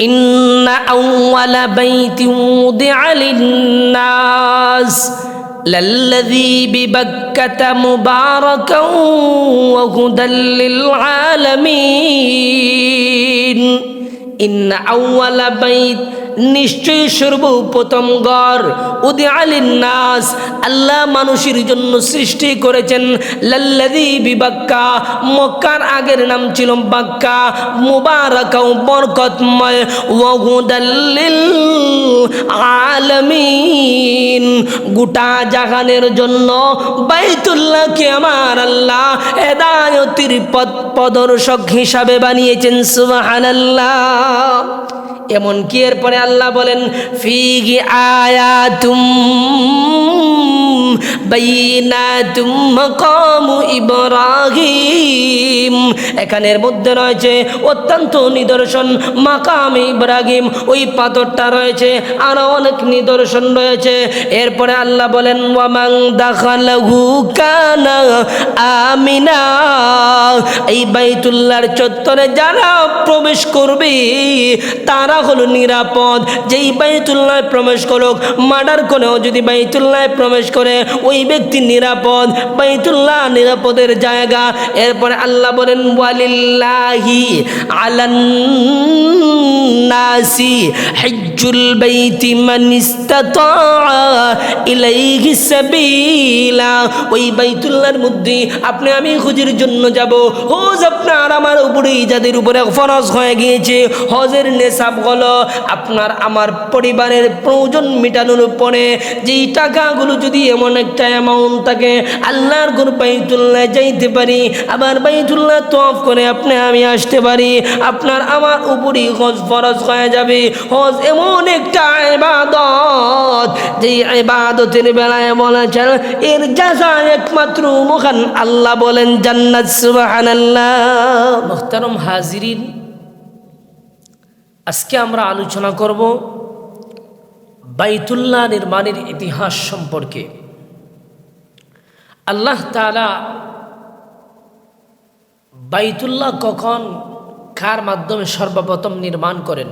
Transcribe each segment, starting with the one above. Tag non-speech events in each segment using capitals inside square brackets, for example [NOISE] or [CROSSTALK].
إن أول بيت وضع للناس للذي ببكة مباركا وهدى للعالمين. إن أول بيت নিশ্চয়ই সর্বপ্রথম গড়। উদি আলিন নাস, আল্লাহ মানুষের জন্য সৃষ্টি করেছেন। লাল্লাদি বিবাক্কা, মক্কার আগের নাম ছিল বাক্কা। মুবারাকা বরকতময়। ওহুদাল্লিল আলমিন। গোটা জাহানের জন্য বাইতুল্লাহকে আমার আল্লাহ হেদায়তির পদ প্রদর্শক হিসাবে বানিয়েছেন, সুবহানাল্লাহ। এমনকি এরপরে আল্লাহ বলেন ফিগি আয়াতুম বাইনাতুম মাকামু ইব্রাহিম। এখানের মধ্যে রয়েছে অত্যন্ত নিদর্শন মাকাম ইব্রাহিম। ওই পাথরটা রয়েছে, আরও অনেক নিদর্শন রয়েছে। এরপরে আল্লাহ বলেন ওয়ামাং দাখালাহু কানা আমিনা। এই বাইতুল্লাহর চত্বরে যারা প্রবেশ করবে, তারা হলো নিরাপদ। যেই বাইতুল্লাহ প্রবেশ করুক, মার্ডার করেও যদি বাইতুল্লাহ প্রবেশ করে, ওই ব্যক্তি নিরাপদ। বাইতুল্লাহ নিরাপদের জায়গা। এরপরে আল্লাহ বলেন, ওয়ালিল্লাহি আলান নাসি হজ্জুল বাইতি মান ইস্তাতা ইলাইহি সাবিলা। ওই বাইতুল্লাহর মধ্যে, আপনি, আমি খুঁজির জন্য যাব। হজ আপনার আমার উপরেই যাদের উপরে ফরজ হয়ে গিয়েছে, হজের নেশাব হলো আপনার আমার পরিবারের প্রয়োজন মেটানোর পরে যেই টাকাগুলো যদি এমন একটা অ্যামাউন্ট থাকে, আল্লাহর গুণ বাইতুল্লাহ যাইতে পারি, আবার বাইতুল্লাহ তফ করে আপনি আমি আসতে পারি, আপনার আমার উপরই হজ ফরজ হয়ে যাবে। হজ এমন একটা ইবাদত, যেই ইবাদতের বেলায় বলেছেন, এর যাজা একমাত্র মহান আল্লাহ বলেন, জান্নাত সুবহানাল্লাহ। মুহতারম হাজিরিন আজকে আমরা আলোচনা করব বাইতুল্লাহ নির্মাণের ইতিহাস সম্পর্কে। আল্লাহ তালা বাইতুল্লাহ কখন কার মাধ্যমে সর্বপ্রথম নির্মাণ করেন?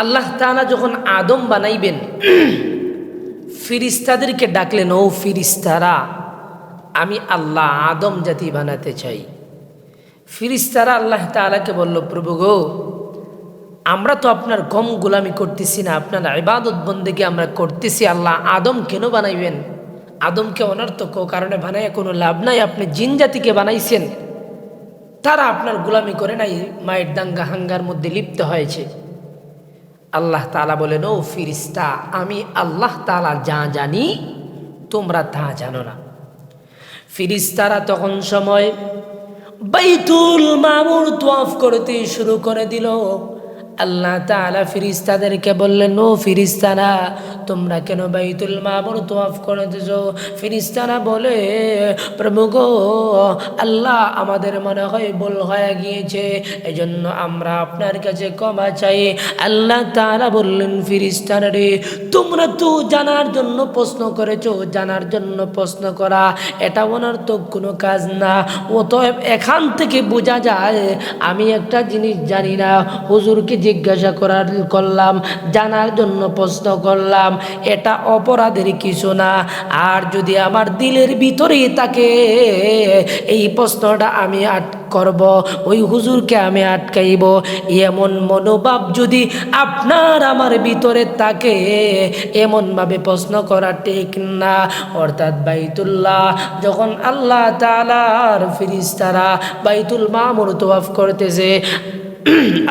আল্লাহ তালা যখন আদম বানাইবেন, ফিরিস্তাদেরকে ডাকলেন, ও ফিরিস্তারা, আমি আল্লাহ আদম জাতি বানাতে চাই। ফিরিস্তারা আল্লাহ তালাকে বলল, প্রভু গো, আমরা তো আপনার গম গোলামি করতেছি না, আপনার ইবাদত বন্দেকে আমরা করতেছি, আল্লাহ আদম কেন বানাইবেন? আদমকে অনর্থক কারণে বানাইয়া কোনো লাভ নাই, আপনি জিন জাতিকে বানাইছেন। তারা আপনার গোলামি করে নাই, মায়ের দাঙ্গা হাঙ্গার মধ্যে লিপ্ত হয়েছে। আল্লাহ তালা বলেন, ও ফিরিস্তা, আমি আল্লাহ তালা যা জানি, তোমরা তা জানো না। ফিরিস্তারা তখন সময় বাইতুল মামুর তোয়াফ করতে শুরু করে দিল। আল্লাহ তালা ফিরিস্তাদেরকে বললেন, ও ফিরিস্তারা, তোমরা কেন বাইতুল মামুর তোয়াফ দিছ ফিরিস্তারা বলে প্রভু গো আল্লাহ আমাদের মনে হয় বল হয়ে গিয়েছে, এজন্য আমরা আপনার কাছে ক্ষমা চাই। আল্লাহ তারা বললেন, ফিরিস্তারা রে, তোমরা তো জানার জন্য প্রশ্ন করেছ, জানার জন্য প্রশ্ন করা, এটা ওনার তো কোনো কাজ না। অতএব এখান থেকে বোঝা যায়, আমি একটা জিনিস জানি না, হুজুরকে জিজ্ঞাসা করার করলাম, জানার জন্য প্রশ্ন করলাম, এটা অপরাধের কিছু না। আর যদি আমার দিলের ভিতরেই থাকে, এই প্রশ্নটা আমি আট করব, ওই হুজুরকে আমি আটকাইব। এমন মনোভাব যদি আপনার আমার ভিতরে থাকে, এমনভাবে প্রশ্ন করা ঠিক না। অর্থাৎ বাইতুল্লাহ, যখন আল্লাহ তালার ফিরিস্তারা বাইতুল মামুর তোয়াফ করতেছে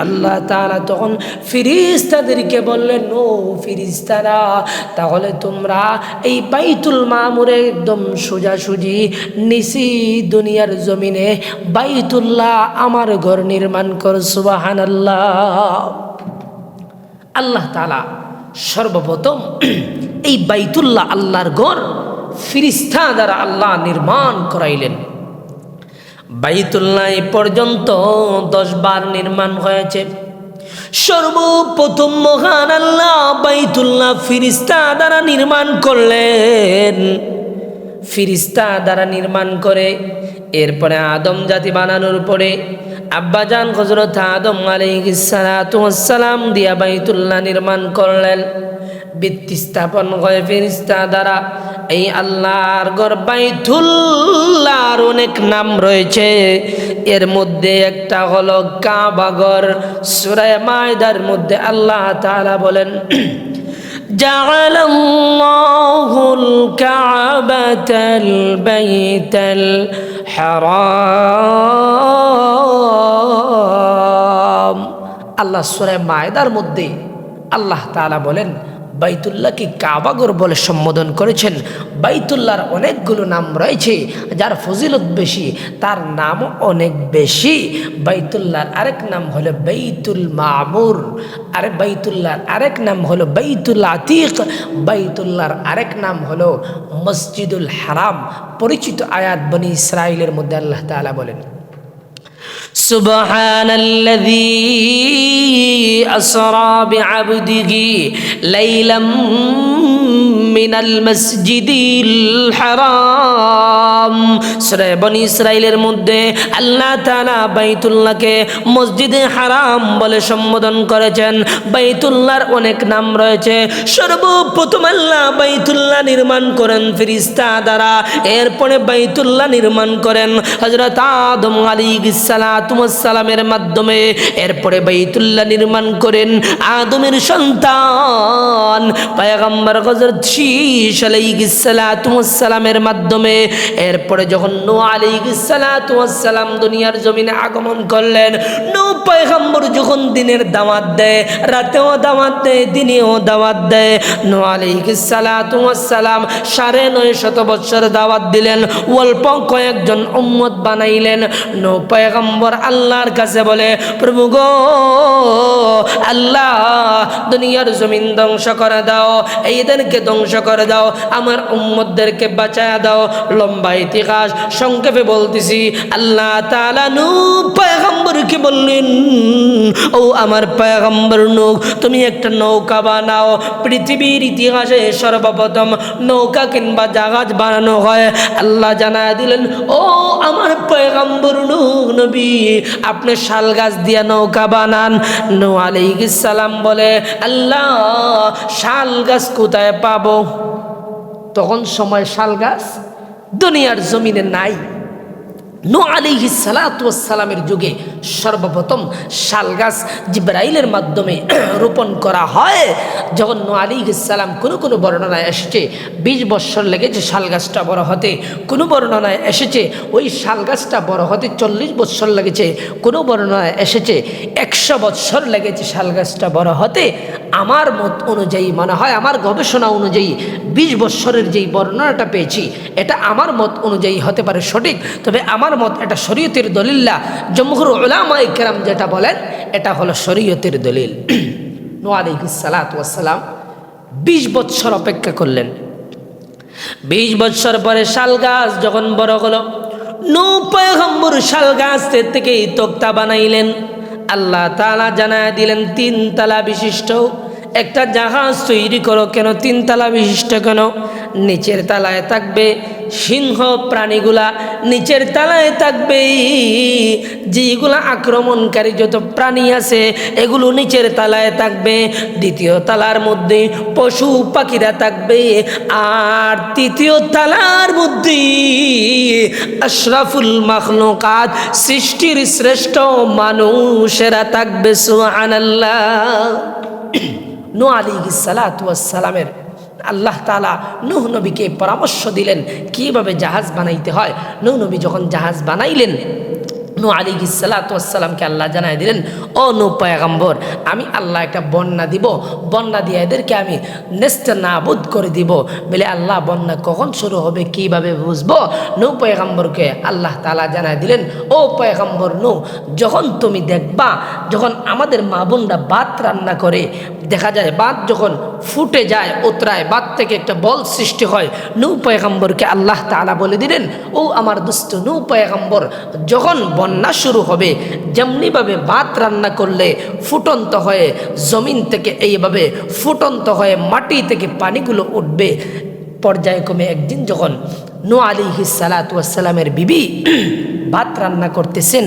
আল্লাহ তালা তখন ফিরিস্তাদেরকে বললেন ও ফিরিস্তারা, তাহলে তোমরা এই বাইতুল মামুরে একদম সোজাসুজি নিশি দুনিয়ার জমিনে বাইতুল্লাহ আমার ঘর নির্মাণ কর সুবাহান আল্লাহ আল্লাহ তালা সর্বপ্রথম এই বাইতুল্লাহ আল্লাহর ঘর ফিরিস্তা দ্বারা আল্লাহ নির্মাণ করাইলেন। বাইতুল্লাহ পর্যন্ত দশ বার নির্মাণ হয়েছে। সর্বপ্রথম মহান আল্লাহ বাইতুল্লাহ ফিরিস্তা দ্বারা নির্মাণ করলেন। ফিরিস্তা দ্বারা নির্মাণ করে, এরপরে আদম জাতি বানানোর পরে আব্বাজান হজরত আদম আলাইসালাম দিয়া বাইতুল্লাহ নির্মাণ করলেন। ভিত্তি স্থাপন করে ফিরিস্তা দ্বারা। এই আল্লাহর গর বাইতুল্লাহর অনেক নাম রয়েছে এর মধ্যে একটা হলো কাবাগর সুরায় মায়দার মধ্যে আল্লাহ তাআলা বলেন جعل الله الكعبة البيت الحرام আল্লাহ সুরে মায়দার মধ্যে আল্লাহ তাআলা বলেন বাইতুল্লাহকে কাবাগর বলে সম্বোধন করেছেন। বাইতুল্লাহর অনেকগুলো নাম রয়েছে, যার ফজিলত বেশি, তার নামও অনেক বেশি। বাইতুল্লাহর আরেক নাম হলো বাইতুল মামুর, আরে বাইতুল্লাহর আরেক নাম হলো বাইতুল আতিক, বাইতুল্লাহর আরেক নাম হলো মসজিদুল হারাম। পরিচিত আয়াত বনি ইসরায়েলের মধ্যে আল্লাহ তাআলা বলেন سبحان الذي أسرى بعبده ليلا من المسجد الحرام সূরা বনি ইসরাইলের মধ্যে আল্লাহ তাআলা বাইতুল্লাহকে মসজিদে হারাম বলে সম্বোধন করেছেন বাইতুল্লাহর অনেক নাম রয়েছে সর্বপ্রথম আল্লাহ বাইতুল্লাহ নির্মাণ করেন ফিরিস্তা দ্বারা এরপরে বাইতুল্লাহ নির্মাণ করেন হযরত আদম আলাইহিস সালামের মাধ্যমে এরপরে বাইতুল্লাহ নির্মাণ করেন আদমের সন্তান পায়গাম্বার সালামের মাধ্যমে এরপরে যখন নো সালাম দুনিয়ার জমিনে আগমন করলেন, নূ পয়গম্বর যখন দিনের দাওয়াত দেয়, রাতেও দাওয়াত দেয়, দিনেও দাওয়াত দেয়, নো সালাম সাড়ে নয় শত বছর দাওয়াত দিলেন, অল্প কয়েকজন উম্মত বানাইলেন, নূ পয়গম্বর আল্লাহর কাছে বলে, প্রভু গো, আল্লাহ, দুনিয়ার জমিন ধ্বংস করে দাও এইদেরকে ধ্বংস করে দাও, আমার উম্মতদেরকে বাঁচায় দাও। লম্বা ইতিহাস, সংক্ষেপে বলতেছি, আল্লাহ তাআলা নূ পয়গম্বরকে বললেন, ও আমার পয়গম্বর নূহ, তুমি একটা নৌকা বানাও। পৃথিবীর ইতিহাসে সর্বপ্রথম নৌকা কিংবা জাহাজ বানানো হয়। আল্লাহ জানা দিলেন, ও আমার পয়গম্বর নবী আপনি শাল গাছ দিয়া নৌকা বানান। নো সালাম বলে, আল্লাহ, শাল গাছ কোথায় পাবো? তখন সময় শাল গাছ দুনিয়ার জমিনে নাই। নো আলিহি সালাতামের যুগে সর্বপ্রথম শাল গাছ জিব্রাইলের মাধ্যমে [CLEARS THROAT] রোপণ করা হয়। যখন নো আলী সালাম কোনো কোনো বর্ণনায় এসেছে, বিশ বৎসর লেগেছে শাল গাছটা বড় হতে। কোনো বর্ণনায় এসেছে, ওই শাল গাছটা বড় হতে চল্লিশ বৎসর লেগেছে। কোনো বর্ণনায় এসেছে, একশো বৎসর লেগেছে শাল গাছটা বড় হতে। আমার মত অনুযায়ী মনে হয়, আমার গবেষণা অনুযায়ী বিশ বৎসরের যেই বর্ণনাটা পেয়েছি, এটা আমার মত অনুযায়ী হতে পারে সঠিক। তবে আমার মত, এটা শরীয়তের দলিল্লা জমহুর ওলামা ইকরাম যেটা বলেন, এটা হলো শরীয়তের দলিল। [CLEARS THROAT] নোয়ালিসালাম বিশ বৎসর অপেক্ষা করলেন। বিশ বৎসর পরে শাল গাছ যখন বড় হলো নৌ পয়গম্বর শাল গাছ থেকে তক্তা বানাইলেন। আল্লাহ তালা জানায় দিলেন, তিন তালা বিশিষ্ট একটা জাহাজ তৈরি করো কেন? তিনতলা বিশিষ্ট কেন? নিচের তালায় থাকবে সিংহ প্রাণীগুলা, নিচের তালায় থাকবে যেগুলা আক্রমণকারী যত প্রাণী আছে, এগুলো নিচের তালায় থাকবে। দ্বিতীয় তালার মধ্যে পশু পাখিরা থাকবে আর তৃতীয় তালার মধ্যে আশরাফুল মাখলুকাত, সৃষ্টির শ্রেষ্ঠ মানুষেরা থাকবে, সুবহানাল্লাহ। নো আলী সালাতামের আল্লাহ তালা নুহ নবীকে পরামর্শ দিলেন কীভাবে জাহাজ বানাইতে হয়। নূহ নবী যখন জাহাজ বানাইলেন নু আলী সালাতামকে আল্লাহ জানাই দিলেন, ও নু পয়াগম্বর, আমি আল্লাহ একটা বন্যা দিব। বন্যা দিয়ে এদেরকে আমি নেস্তে নাবুদ করে দিব। বলে আল্লাহ, বন্যা কখন শুরু হবে, কীভাবে বুঝব? নৌ পয়গম্বরকে আল্লাহ তালা জানাই দিলেন, ও পয়গম্বর নু যখন তুমি দেখবা, যখন আমাদের মা বোনরা ভাত রান্না করে, দেখা যায় বাদ যখন ফুটে যায়, উতরায় বাদ থেকে একটা বল সৃষ্টি হয় নৌ পয়গম্বরকে আল্লাহ তালা বলে দিলেন, ও আমার দুষ্ট নৌ পয়গম্বর, যখন বন্যা শুরু হবে। যেমনিভাবে ভাত রান্না করলে ফুটন্ত হয়ে জমিন থেকে এইভাবে ফুটন্ত হয়ে মাটি থেকে পানিগুলো উঠবে। পর্যায়ক্রমে একদিন যখন নো আলী সালাতামের বিবি [CLEARS THROAT] ভাত রান্না করতেছেন,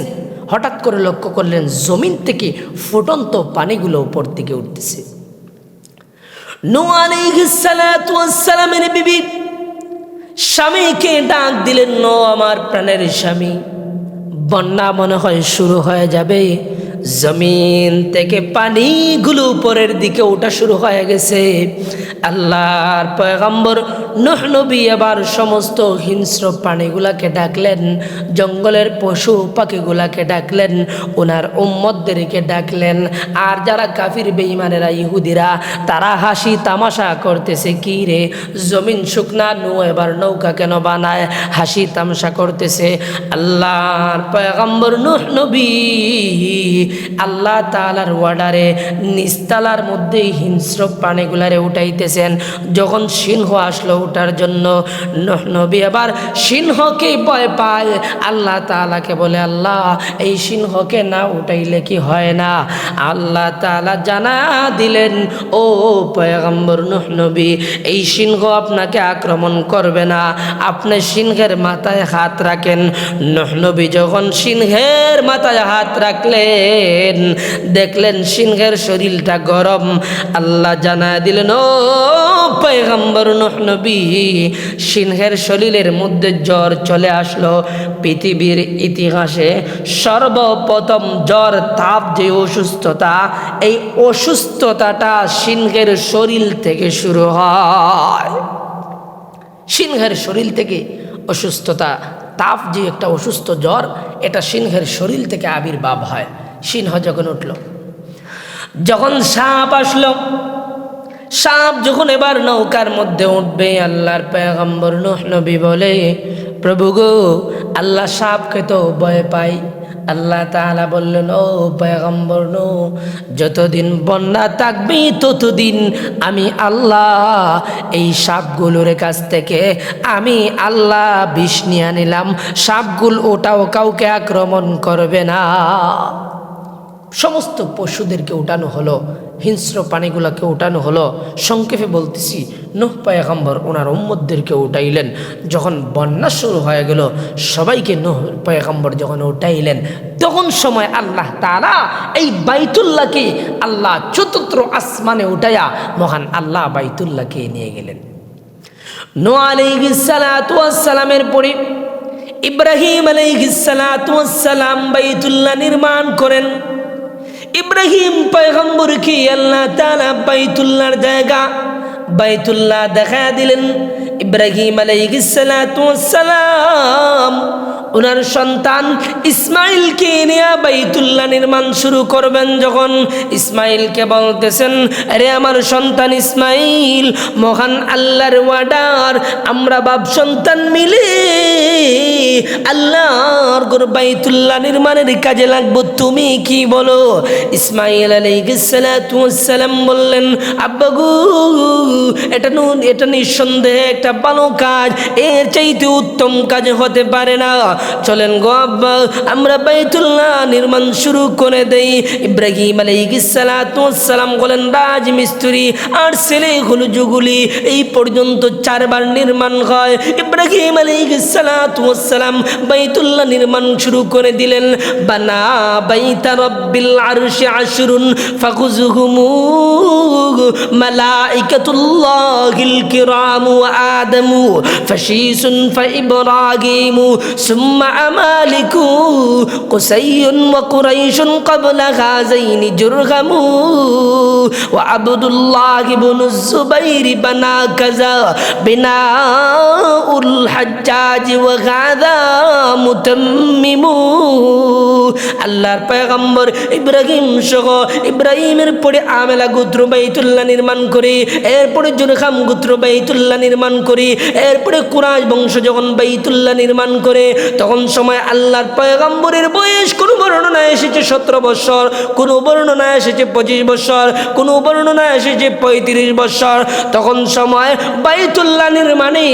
হঠাৎ করে লক্ষ্য করলেন জমিন থেকে ফুটন্ত পানিগুলো উপর থেকে উঠতেছে। সালামের বিবি স্বামীকে ডাক দিলেন নো আমার প্রাণের স্বামী বন্যা মনে হয় শুরু হয়ে যাবে জমিন থেকে পানিগুলো উপরের দিকে ওঠা শুরু হয়ে গেছে। আল্লাহর পয়গম্বর নূহ নবী আবার সমস্ত হিংস্র প্রাণীগুলাকে ডাকলেন, জঙ্গলের পশু পাখিগুলাকে ডাকলেন ওনার উম্মদদেরকে ডাকলেন। আর যারা কাফির বেঈমানেরা, ইহুদিরা, তারা হাসি তামাশা করতেছে, কি রে, জমিন শুকনা, নু এবার নৌকা কেন বানায়? হাসি তামাশা করতেছে। আল্লাহর পয়গম্বর নূহ নবী আল্লাহ তাআলার ওয়ার্ডারে নিস্তালার মধ্যে হিংস্র প্রাণীগুলারে উঠাইতেছেন। যখন সিংহ আসলো ওঠার জন্য নবী আবার সিংহকে ভয় পায়। আল্লাহ তাআলাকে বলে, আল্লাহ, এই সিংহকে না উঠাইলে কি হয় না? আল্লাহ তাআলা জানা দিলেন, ও পয়গম্বর নবী, এই সিংহ আপনাকে আক্রমণ করবে না। আপনি সিংহের মাথায় হাত রাখেন। নূহ নবী যখন সিংহের মাথায় হাত রাখলেন দেখলেন সিংহের শরীরটা গরম। আল্লাহ জানা দিলেন ও পয়গম্বর নূহ নবী। সিংহের শরীরের মধ্যে জ্বর চলে আসলো। পৃথিবীর ইতিহাসে সর্বপ্রথম জ্বর, তাপ যে অসুস্থতা, এই অসুস্থতাটা সিংহের শরীর থেকে শুরু হয়। সিংহের শরীর থেকে অসুস্থতা, তাপ যে একটা অসুস্থ জ্বর, এটা সিংহের শরীর থেকে আবির্ভাব হয়। সিংহ যখন উঠল, যখন সাপ আসলো, সাপ যখন এবার নৌকার মধ্যে উঠবে, আল্লাহর পেগম্বর নবী বলে, প্রভু গো, আল্লাহ সাপকে তো ভয় পাই আল্লাহ তাআলা বললেন, ও পয়গম্বর নো যতদিন বন্যা থাকবে, ততদিন আমি আল্লাহ এই সাপগুলোর কাছ থেকে, আমি আল্লাহ বিষ নিয়ে নিলাম। সাপগুল ওটাও কাউকে আক্রমণ করবে না। সমস্ত পশুদেরকে উঠানো হলো, হিংস্র প্রাণীগুলোকে উঠানো হলো। সংক্ষেপে বলতেছি, নোহ পয়গম্বর ওনার উম্মদদেরকে উঠাইলেন। যখন বন্যা শুরু হয়ে গেল, সবাইকে নোহ পয়গম্বর যখন উঠাইলেন, তখন সময় আল্লাহ তারা এই বাইতুল্লাহকে আল্লাহ চতুর্থ আসমানে উঠাইয়া মহান আল্লাহ বাইতুল্লাহকে নিয়ে গেলেন। নো আলাইসালামের পরে ইব্রাহিম আলাইসালাম বাইতুল্লাহ নির্মাণ করেন। ইব্রাহিম পয়গম্বর কি আল্লাহ তালা বাইতুল্লার জায়গা বাইতুল্লাহ দেখা দিলেন। ইব্রাহিম আলাইসালাম ওনার সন্তান ইসমাইলকে নিয়ে বাইতুল্লাহ নির্মাণ শুরু করবেন যখন। ইসমাইলকে বলতেছেন, আরে আমার সন্তান ইসমাইল, মহান আল্লাহর ওয়াডার আমরা বাপ সন্তান মিলে আল্লাহর গোর বাইতুল্লাহ নির্মাণের কাজে লাগবো। তুমি কি বলো? ইসমাইল আলাইসালাম বললেন আব্বাগু এটা নু- এটা নিঃসন্দেহে একটা ভালো কাজ, এর চাইতে উত্তম কাজ হতে পারে না। চলেন গো আব্বা, আমরা বাইতুল্লাহ নির্মাণ শুরু করে দেই। ইব্রাহিম আলাইসালাম বলেন, রাজ মিস্ত্রি আর ছেলে হলো যুগুলি, এই পর্যন্ত চারবার নির্মাণ হয়। ইব্রাহিম আলাইসালাম বাইতুল্লাহ নির্মাণ শুরু করে দিলেন। বানা বাইতা রব্বিল আরশি আশরুন ফাখুজুহুমু মালাইকাতুল্লাহিল কিরামু আদমু ফাশিসুন ফাইব্রাহিমু সুম্মা মালিকু কুসাইয়ুন ওয়া কুরাইশুন ক্বাবলা হাযাইনি জুরহামু ওয়া আবদুল্লাহ ইবনু যুবাইর বানা কাযা বিনাউল হাজ্জাজ ওয়া হাযা মুতাম্মিমু আল্লাহর পয়গম্বর ইব্রাহিম সহ ইব্রাহিমের পরে আমেলা গোত্র বাইতুল্লাহ নির্মাণ করে, এরপরে জুরহাম গুত্র বাইতুল্লাহ নির্মাণ করে, এরপরে কুরাইশ বংশ যখন বাইতুল্লাহ নির্মাণ করে তখন সময় আল্লাহর পয়গম্বরের বয়স কোনো বর্ণনা এসেছে সতেরো বছর, কোনো বর্ণনা এসেছে পঁচিশ বছর, কোনো বর্ণনা এসেছে পঁয়ত্রিশ বছর। তখন সময় বাইতুল্লাহ নির্মাণে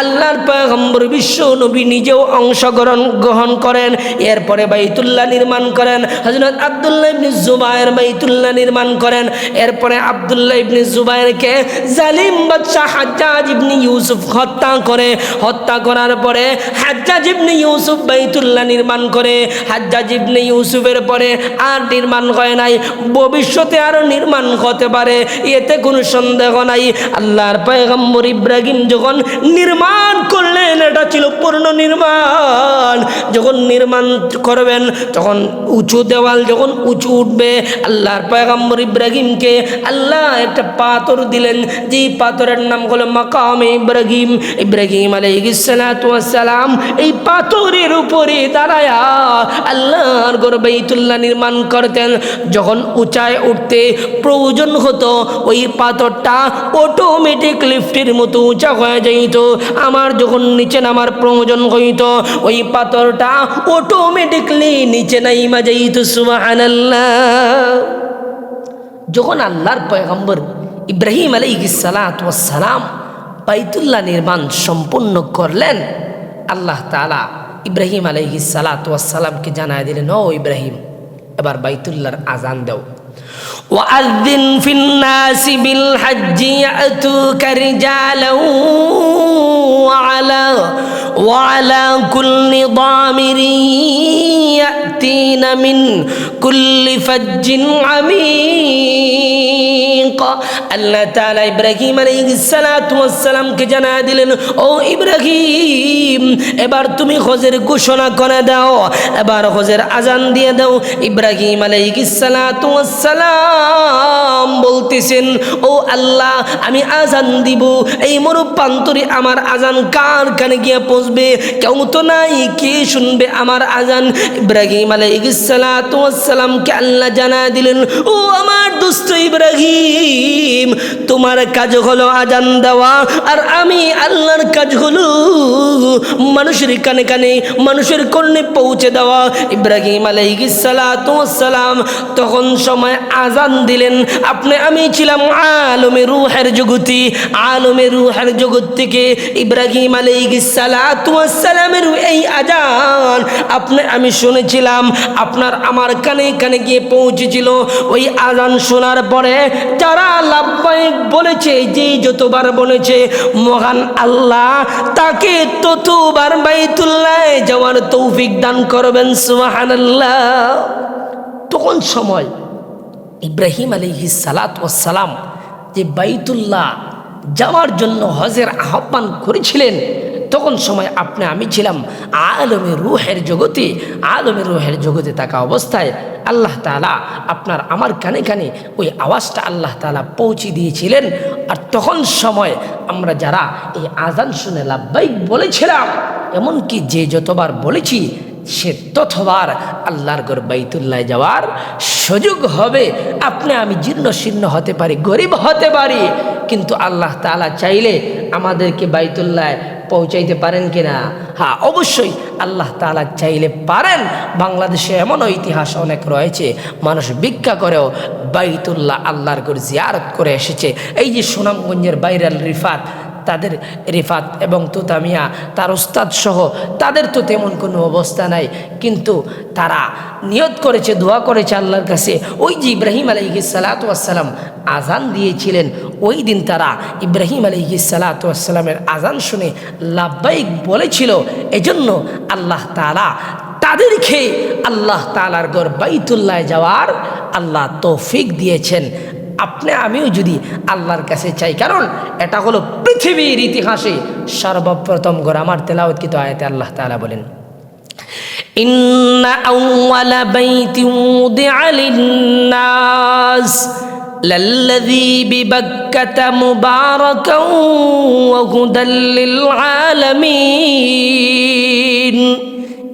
আল্লাহর পয়গম্বর বিশ্ব নবী নিজেও অংশগ্রহণ গ্রহণ করেন। এরপরে বাইতুল্লাহ নির্মাণ করেন। হজরত আবদুল্লাহ ইবনে জুবায়ের বাইতুল্লাহ নির্মাণ করেন। এরপরে আবদুল্লাহ ইবনে জুবায়েরকে জালিম বাদশাহ হাজ্জাজ ইবনে ইউসুফ হত্যা করে। হত্যা করার পরে হাজ্জাজ ইবনে ইউসুফ বাইতুল্লাহ নির্মাণ করে, হাজ্জাজ ইবনে ইউসুফের পরে আর নির্মাণ হয় নাই, ভবিষ্যতে আরও নির্মাণ হতে পারে, এতে কোনো সন্দেহ নাই। আল্লাহর পয়গম্বর ইব্রাহিম যখন নির্মাণ করলেন, এটা ছিল পূর্ণ নির্মাণ। যখন নির্মাণ করবেন, তখন উঁচু দেওয়াল যখন উঁচু উঠবে, আল্লাহর পয়গম্বর ইব্রাহিমকে আল্লাহ একটা পাথর দিলেন যে পাথরের নাম হলো মাকাম ইব্রাহিম। ইব্রাহিম আলাইসালাম এই পাথরের উপরে দাঁড়ায়া আল্লাহর গর বাইতুল্লাহ নির্মাণ করতেন। যখন উঁচায় উঠতে প্রয়োজন হতো, ওই পাথরটা অটোমেটিক লিফটের মতো উঁচা হয়ে যাইত। আমার যখন নিচে নামার প্রয়োজন হইত, ওই পাথরটা অটোমেটিকলি নিচে নাইমা যাইত, সুবহানাল্লাহ। যখন আল্লাহর পয়গম্বর ইব্রাহিম সালাম বাইতুল্লাহ নির্মাণ সম্পূর্ণ করলেন আল্লাহ তালা ইব্রাহিম আলহি সালাতামকে জানায় দিলেন ও ইব্রাহিম এবার বাইতুল্লার আজান দাও। وأذن في الناس بالحج يأتوك رجالا وعلى وعلى كل ضامر يأتين من كل فج عميق আল্লাহ তাআলা ইব্রাহিম আলাইহিস সালাতু ওয়াস সালামকে জানা দিলেন ও ইব্রাহিম এবার তুমি হজের ঘোষণা করে দাও এবার হজের আজান দিয়ে দাও ইব্রাহিম আলাইহিস সালাতু ওয়াস সালাম বলতেছেন, ও আল্লাহ, আমি আজান দিব। এই মরুপান্তরে আমার আজান কার কানে গিয়ে পৌঁছবে? কেউ তো নাই, কে শুনবে আমার আজান? ইব্রাহিম আলাইহিস সালাতু ওয়াস সালামকে আল্লাহ জানা দিলেন, ও আমার দুস্থ ইব্রাহিম, তোমার কাজ হলো আজান দেওয়া, আর আমি আল্লাহর কাজ হলো মানুষের কানে কানে, মানুষের কর্ণে পৌঁছে দেওয়া। ইব্রাহিম আলাইহিস সালাতু সালাম তখন সময় আজান দিলেন। আপনি, আমি ছিলাম আলমে রুহের জগতি। আলমে রুহের জগৎ থেকে ইব্রাহিম আলাইহিস সালাতু ওয়াস সালামের এই আজান আপনি, আমি শুনেছিলাম, আপনার আমার কানে কানে গিয়ে পৌঁছেছিল। ওই আজান শোনার পরে যারা লাভবাহিক বলেছে যে যতবার বলেছে, মহান আল্লাহ তাকে ততবার বাইতুল্লাহ যাওয়ার তৌফিক দান করবেন, সুবহানাল্লাহ। তখন সময়। ইব্রাহিম আলিহি সালাম যে বাইতুল্লাহ যাওয়ার জন্য হজের আহ্বান করেছিলেন, তখন সময় আপনি, আমি ছিলাম আলমে রুহের জগতে, আলমে রুহের জগতে থাকা অবস্থায় আল্লাহ তালা আপনার, আমার কানে কানে ওই আওয়াজটা আল্লাহ তালা পৌঁছে দিয়েছিলেন। আর তখন সময় আমরা যারা এই আজান শুনে লাভবাইক বলেছিলাম, এমনকি যে যতবার বলেছি সে তথবার আল্লাহর গর বাইতুল্লাহ যাওয়ার সুযোগ হবে। আপনি আমি জীর্ণ শীর্ণ হতে পারি, গরিব হতে পারি, কিন্তু আল্লাহ তালা চাইলে আমাদেরকে বাইতুল্লায় পৌঁছাইতে পারেন কিনা? হ্যাঁ অবশ্যই আল্লাহ তালা চাইলে পারেন। বাংলাদেশে এমনও ইতিহাস অনেক রয়েছে, মানুষ ভিক্ষা করেও বাইতুল্লাহ আল্লাহর গর জিয়ারত করে এসেছে। এই যে সুনামগঞ্জের বাইরাল রিফাত তাদের রিফাত এবং তুতামিয়া, তার উস্তাদ সহ তাদের তো তেমন কোনো অবস্থা নাই। কিন্তু তারা নিয়ত করেছে, দোয়া করেছে আল্লাহর কাছে। ওই যে ইব্রাহিম আলাইহি সালাতাম আজান দিয়েছিলেন, ওই দিন তারা ইব্রাহিম আলাইহি সালাতামের আজান শুনে লাভবাইক বলেছিল, এজন্য আল্লাহ তালা তাদেরকে আল্লাহ তালার গড় বাইতুল্লাহ যাওয়ার আল্লাহ তৌফিক দিয়েছেন। আপনি আমিও যদি আল্লাহর কাছে চাই কারণ এটা হলো পৃথিবীর ইতিহাসে সর্বপ্রথম গড় আমার তেলাওয়াতকৃত আয়াতে আল্লাহ তাআলা বলেন إن أول بيت وضع للناس للذي ببكة مباركا وهدى للعالمين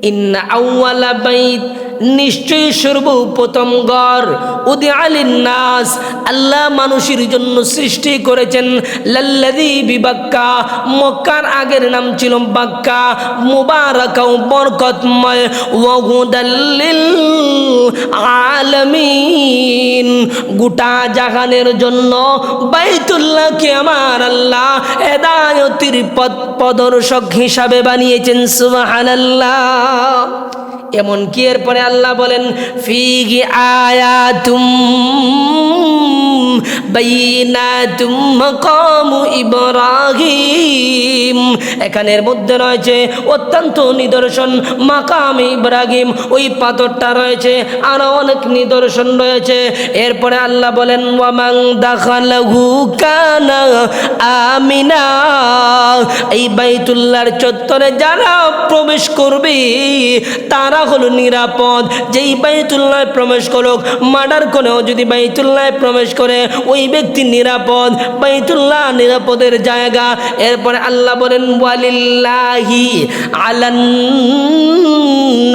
إن أول بيت নিশ্চয়ই সর্বপ্রথম গড়। উদি আলিন নাস, আল্লাহ মানুষের জন্য সৃষ্টি করেছেন। লাল্লাদি বিবাক্কা, মক্কার আগের নাম ছিল বাক্কা। মুবারাকাও বরকতময়। ওহুদাল্লিল আলমিন। গোটা জাহানের জন্য বাইতুল্লাহকে আমার আল্লাহ হেদায়তির পদ প্রদর্শক হিসাবে বানিয়েছেন, সুবহানাল্লাহ। এমনকি এরপরে আল্লাহ বলেন ফিগি আয়াতুম তুম ইব্রাহিম। এখানের মধ্যে রয়েছে অত্যন্ত নিদর্শন মাকাম ইব্রাহিম। ওই পাথরটা রয়েছে, আরও অনেক নিদর্শন রয়েছে। এরপরে আল্লাহ বলেন ওয়ামাং দাখালাহু কানা আমিনা। এই বাইতুল্লাহর চত্বরে যারা প্রবেশ করবে, তারা হলো নিরাপদ। যেই বাইতুল্লাহ প্রবেশ করুক, মার্ডার করেও যদি বাইতুল্লাহ প্রবেশ করে ওই ব্যক্তি নিরাপদ বাইতুল্লাহ নিরাপদের জায়গা। এরপরে আল্লাহ বলেন ওয়ালিল্লাহি আলান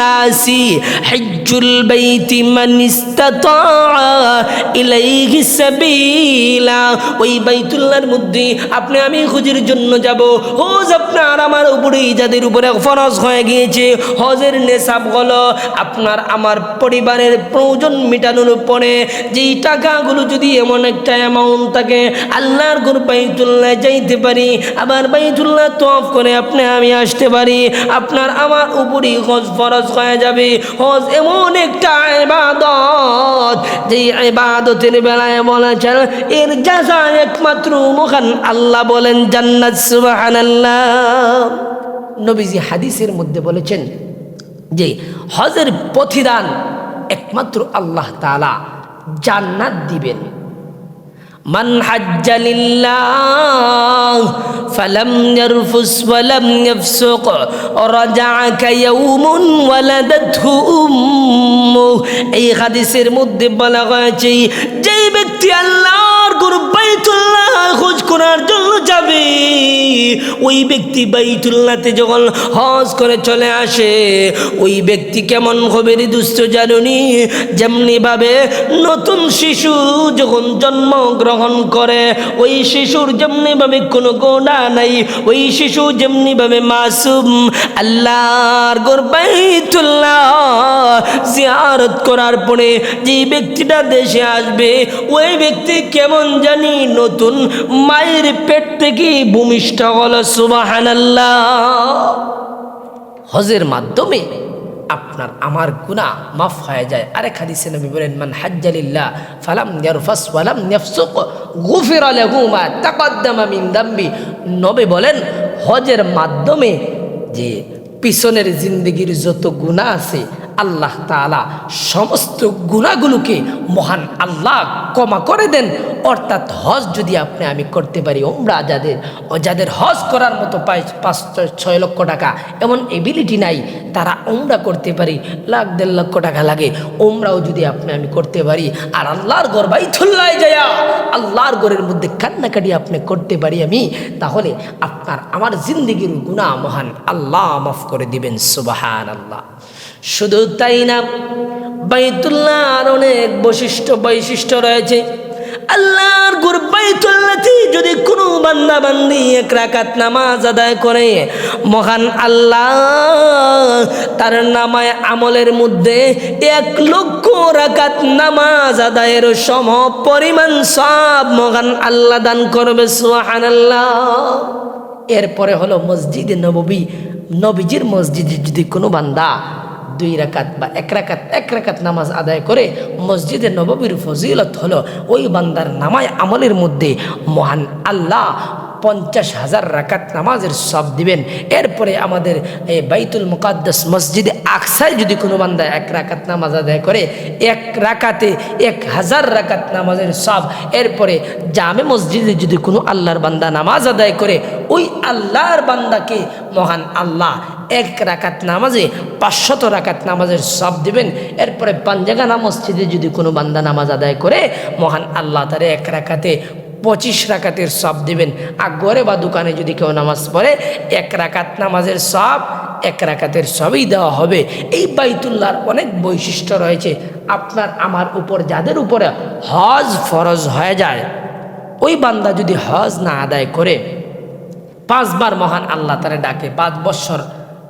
নাসি হজ্জুল বাইতি মান ইস্তাতা ইলাইহি সাবিলা। ওই বাইতুল্লাহর মধ্যে আপনি, আমি খুঁজির জন্য যাব। হজ আপনার আমার উপরেই যাদের উপরে ফরজ হয়ে গিয়েছে, হজের নেশাব হলো আপনার আমার পরিবারের প্রয়োজন মেটানোর পরে যেই টাকাগুলো যদি এমন একটা অ্যামাউন্ট থাকে, আল্লাহর গুরু বাইতুল্লাহ যাইতে পারি, আবার বাইতুল্লাহ তফ করে আপনি, আমি আসতে পারি। আপনার আমার উপরই হজ ফরজ হয়ে যাবে। হজ এমন একটা ইবাদত। যে ইবাদতের বেলায় বলেছেন, এর যাজা একমাত্র মহান আল্লাহ বলেন, জান্নাত, সুবহানাল্লাহ। নবীজি হাদিসের মধ্যে বলেছেন যে, হজের পথিদান একমাত্র আল্লাহ তালা জান্নাত দিবেন। من حج لله فلم يرفس ولم يفسق رجع كيوم ولدته أمه এই হাদিসের মধ্যে বলা হয়েছে যেই ব্যক্তি আল্লাহর গুরু বাইতুল্লাহ খোঁজ করার জন্য যাবে ওই ব্যক্তি বাইতুল্লাহতে যখন হজ করে চলে আসে ওই ব্যক্তি কেমন হবে রে দুস্থ জানুনি যেমনিভাবে নতুন শিশু যখন জন্মগ্রহণ করে, ওই শিশুর যেমনিভাবে কোনো গোনা নাই, ওই শিশু যেমনিভাবে মাসুম, আল্লাহর গোরবাইতুল্লাহ জিয়ারত করার পরে যে ব্যক্তিটা দেশে আসবে, ওই ব্যক্তি কেমন জানি নতুন মায়ের পেট থেকে ভূমিষ্ঠ হলো, সুবাহানাল্লাহ। হজের মাধ্যমে আপনার আমার গুণা মাফ হয়ে যায়। আরেক হাদিসে নবী বলেন, মান হাজ্জালিল্লাহ ফালাম ইয়ারফাস ওয়ালাম ইয়াফসুক, গুফিরা লাহু মা তাকদ্দামা মিন দামবি। নবী বলেন, হজের মাধ্যমে যে পিছনের জিন্দগির যত গুণা আছে আল্লাহ তাআলা সমস্ত গুণাগুলোকে মহান আল্লাহ ক্ষমা করে দেন। অর্থাৎ হজ যদি আপনি, আমি করতে পারি ওমরা যাদের যাদের হজ করার মতো পাই পাঁচ, ছয়- লক্ষ টাকা, এমন এবিলিটি নাই, তারা ওমরা করতে পারি, লাখ দেড় লক্ষ টাকা লাগে। ওমরাও যদি আপনি, আমি করতে পারি, আর আল্লাহর গড় বাইথুল্লায় যায়া, আল্লাহর গড়ের মধ্যে কান্নাকাটি আপনি করতে পারি আমি, তাহলে আপনার, আমার জিন্দগির গুণা মহান আল্লাহ মাফ করে দিবেন সুবাহান আল্লাহ শুধু তাই না? বাইতুল্লাহর অনেক বৈশিষ্ট্য বৈশিষ্ট্য রয়েছে। আল্লাহর গুর বাইতুল্লাহতে যদি কোনো বান্দা বান্দি এক রাকাত নামাজ আদায় করে, মহান আল্লাহ তার নামায় আমলের মধ্যে এক লক্ষ রাকাত নামাজ আদায়ের সম পরিমাণ সব মহান আল্লাহ দান করবে সুহান আল্লাহ এরপরে হলো মসজিদে নববী। নবীজির মসজিদে যদি কোনো বান্দা দুই রাকাত বা এক রাকাত এক রাকাত নামাজ আদায় করে মসজিদে নববীর ফজিলত হলো ওই বান্দার নামায় আমলের মধ্যে মহান আল্লাহ পঞ্চাশ হাজার রাকাত নামাজের সব দিবেন। এরপরে আমাদের এই বাইতুল মুকাদ্দাস মসজিদে আকসায় যদি কোনো বান্দা এক রাকাত নামাজ আদায় করে, এক রাকাতে এক হাজার রাকাত নামাজের সব, এরপরে জামে মসজিদে যদি কোনো আল্লাহর বান্দা নামাজ আদায় করে, ওই আল্লাহর বান্দাকে মহান আল্লাহ এক রাকাত নামাজে, পাঁচশত রাকাত নামাজের সব দিবেন। এরপরে পাঞ্জাগানা মসজিদে যদি কোনো বান্দা নামাজ আদায় করে, মহান আল্লাহ তারে এক রাকাতে পঁচিশ রাকাতের সব দিবেন। আর ঘরে বা দোকানে যদি কেউ নামাজ পড়ে, এক রাকাত নামাজের সব, এক রাকাতের সবই দেওয়া হবে। এই বাইতুল্লাহর অনেক বৈশিষ্ট্য রয়েছে। আপনার আমার উপর, যাদের উপরে হজ ফরজ হয়ে যায়, ওই বান্দা যদি হজ না আদায় করে, পাঁচবার মহান আল্লাহ তারা ডাকে, পাঁচ বৎসর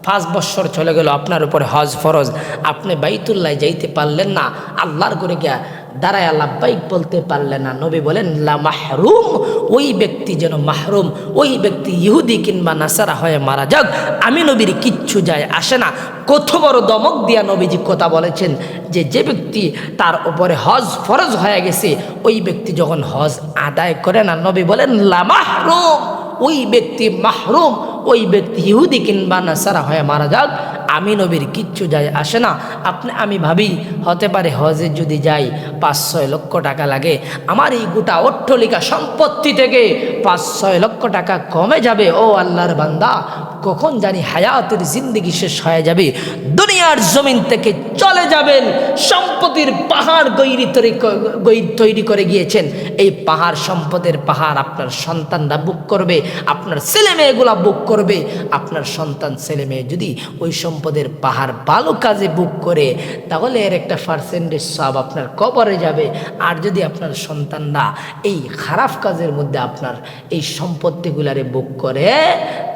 পাঁচ বৎসর চলে গেল আপনার উপরে হজ ফরজ। আপনি বাইতুল্লাহ যাইতে পারলেন না, আল্লাহর করে গিয়া দাঁড়ায় লাভবাইক বলতে পারলেন না। নবী বলেন, লা মাহরুম, ওই ব্যক্তি যেন মাহরুম, ওই ব্যক্তি ইহুদি কিংবা নাসারা হয়ে মারা যাক, আমি নবীর কিচ্ছু যায় আসে না। কত বড় দমক দিয়া নবীজি কথা বলেছেন যে যে ব্যক্তি তার উপরে হজ ফরজ হয়ে গেছে, ওই ব্যক্তি যখন হজ আদায় করে না, নবী বলেন, লা মাহরুম, ওই ব্যক্তি মাহরুম ওই ব্যক্তি ইহুদি কিংবা নাসারা হয়ে মারা যাক, আমি নবীর কিচ্ছু যায় আসে না। আপনি, আমি ভাবি, হতে পারে হজে যদি যাই পাঁচ ছয় লক্ষ টাকা লাগে। আমার এই গোটা অট্টলিকা সম্পত্তি থেকে পাঁচ ছয় লক্ষ টাকা কমে যাবে। ও আল্লাহর বান্দা, কখন জানি হায়াতের জিন্দগি শেষ হয়ে যাবে। দুনিয়ার জমিন থেকে চলে যাবেন। সম্পত্তির পাহাড় গৈরি তৈরি তৈরি করে গিয়েছেন। এই পাহাড় সম্পদের পাহাড় আপনার সন্তানরা বুক করবে, আপনার ছেলে মেয়েগুলা বুক করবে। আপনার সন্তান ছেলে মেয়ে যদি ওই সম্পদের পাহাড় ভালো কাজে বুক করে, তাহলে এর একটা পার্সেন্টেজ সব আপনার কবরে যাবে। আর যদি আপনার সন্তানরা এই খারাপ কাজের মধ্যে আপনার এই সম্পত্তিগুলারে বুক করে,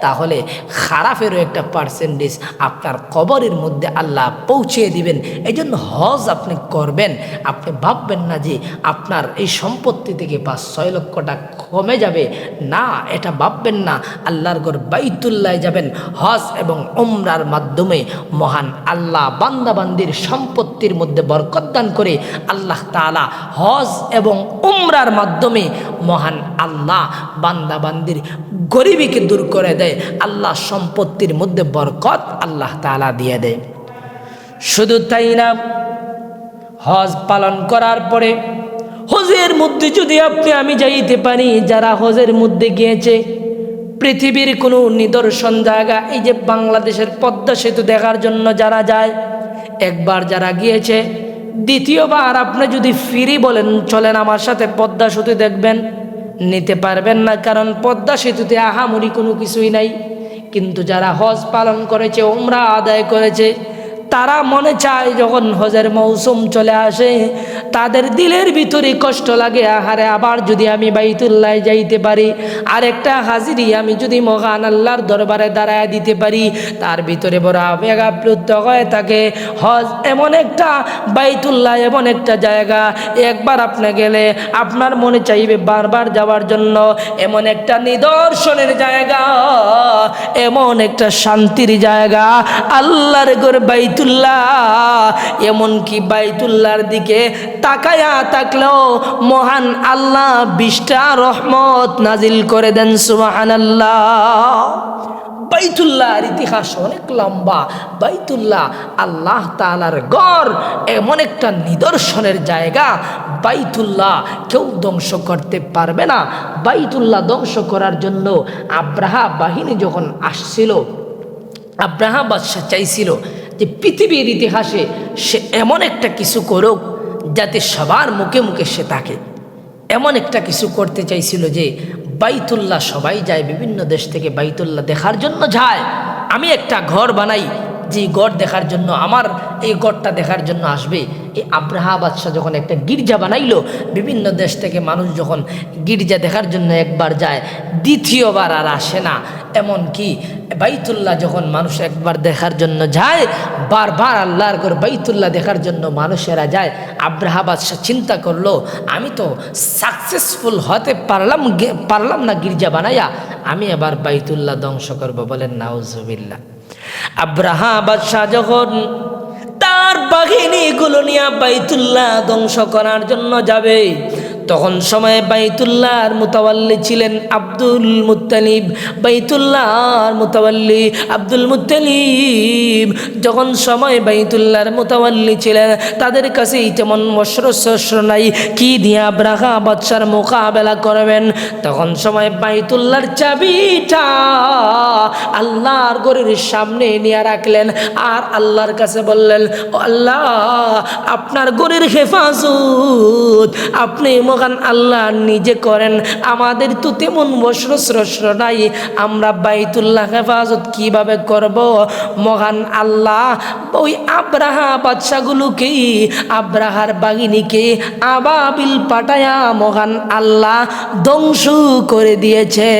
তাহলে খারাপেরও একটা পার্সেন্টেজ আপনার কবরের মধ্যে আল্লাহ পৌঁছে দিবেন। এই জন্য হজ আপনি করবেন। আপনি ভাববেন না যে আপনার এই সম্পত্তি থেকে পাঁচ, ছয় লক্ষ টাকা কমে যাবে। না, এটা ভাববেন না। আল্লাহর গড় বাইতুল্লায় যাবেন। হজ এবং ওমরার মাধ্যমে মহান আল্লাহ বান্দাবান্দির সম্পত্তির মধ্যে বরকত দান করে আল্লাহ তাআলা হজ এবং উমরার মাধ্যমে মহান আল্লাহ বান্দাবান্দির গরিবীকে দূর করে দেয়। আল্লাহ সম্পত্তির মধ্যে বরকত আল্লাহ তাআলা দিয়ে দেয়। শুধু তাই না, হজ পালন করার পরে হজের মধ্যে যদি আপনি, আমি যাইতে পারি, যারা হজের মধ্যে গিয়েছে, পৃথিবীর কোনো নিদর্শন জায়গা, এই যে বাংলাদেশের পদ্মা সেতু দেখার জন্য যারা যায়, একবার যারা গিয়েছে, দ্বিতীয়বার আপনি যদি ফিরি বলেন, চলেন আমার সাথে পদ্মা সেতু দেখবেন, নিতে পারবেন না, কারণ পদ্মা সেতুতে আহামরি কোনো কিছুই নাই, কিন্তু যারা হজ পালন করেছে ওমরা আদায় করেছে তারা মনে চায় যখন হজের মৌসুম চলে আসে, তাদের দিলের ভিতরে কষ্ট লাগে, আহারে আবার যদি আমি বাইতুল্লাহ যাইতে পারি আর একটা হাজিরি আমি যদি মহান আল্লাহর দরবারে দাঁড়ায় দিতে পারি, তার ভিতরে বড় আবেগ হয়ে থাকে, হজ এমন একটা বাইতুল্লাহ, এমন একটা জায়গা, একবার আপনি গেলে আপনার মনে চাইবে বারবার যাওয়ার জন্য, এমন একটা নিদর্শনের জায়গা, এমন একটা শান্তির জায়গা, আল্লাহর গোর বাইতুল্লাহ, এমনকি বাইতুল্লাহর দিকে তাকায়া থাকলেও মহান আল্লাহ বিষ্টা রহমত নাজিল করে দেন সুবাহান বাইতুল্লাহর ইতিহাস অনেক লম্বা। বাইতুল্লাহ আল্লাহ তালার গড় এমন একটা নিদর্শনের জায়গা। বাইতুল্লাহ কেউ ধ্বংস করতে পারবে না। বাইতুল্লাহ ধ্বংস করার জন্য আব্রাহা বাহিনী যখন আসছিল, আব্রাহা বাদশাহ চাইছিল যে পৃথিবীর ইতিহাসে সে এমন একটা কিছু করুক যাতে সবার মুখে মুখে সে থাকে এমন একটা কিছু করতে চাইছিল যে বাইতুল্লাহ সবাই যায়, বিভিন্ন দেশ থেকে বাইতুল্লাহ দেখার জন্য যায়। আমি একটা ঘর বানাই যে গড় দেখার জন্য, আমার এই গড়টা দেখার জন্য আসবে। এই আব্রাহা বাদশাহ যখন একটা গির্জা বানাইলো, বিভিন্ন দেশ থেকে মানুষ যখন গির্জা দেখার জন্য একবার যায়, দ্বিতীয়বার আর আসে না। এমন কি বাইতুল্লাহ যখন মানুষ একবার দেখার জন্য যায়, বারবার আল্লাহর ঘর বাইতুল্লাহ দেখার জন্য মানুষেরা যায়, আব্রাহা বাদশাহ চিন্তা করল, আমি তো সাকসেসফুল হতে পারলাম পারলাম না গির্জা বানাইয়া, আমি এবার বাইতুল্লাহ ধ্বংস করব। বলেন, নাউজুবিল্লাহ। আব্রাহা বাদশাহ যখন তার বাহিনীগুলো নিয়ে বাইতুল্লাহ ধ্বংস করার জন্য যাবে তখন সময়ে বাইতুল্লাহর মুতাওয়াল্লি ছিলেন আব্দুল মুত্তালিব। বাইতুল্লাহর মুতাওয়াল্লি আব্দুল মুত্তালিব যখন সময় বাইতুল্লাহর মুতাওয়াল্লি ছিলেন, তাদের কাছে তেমন অস্ত্রশস্ত্র নাই। কি দিয়া ব্রাহা বাদশার মোকাবেলা করবেন? তখন সময় বাইতুল্লাহর চাবিটা আল্লাহর গরের সামনে নিয়ে রাখলেন আর আল্লাহর কাছে বললেন আল্লাহ, আপনার গরের হেফাজত আপনি মহান আল্লাহ নিজে করেন। আমাদের তো তেমন বস্ত্র নাই। আমরা বাইতুল্লাহ হেফাজত কীভাবে করব? মহান আল্লাহ, ওই আব্রাহা বাচ্চাগুলোকে আব্রাহার বাগিনীকে আবাবিল পাটায়া মহান আল্লাহ ধ্বংস করে দিয়েছে।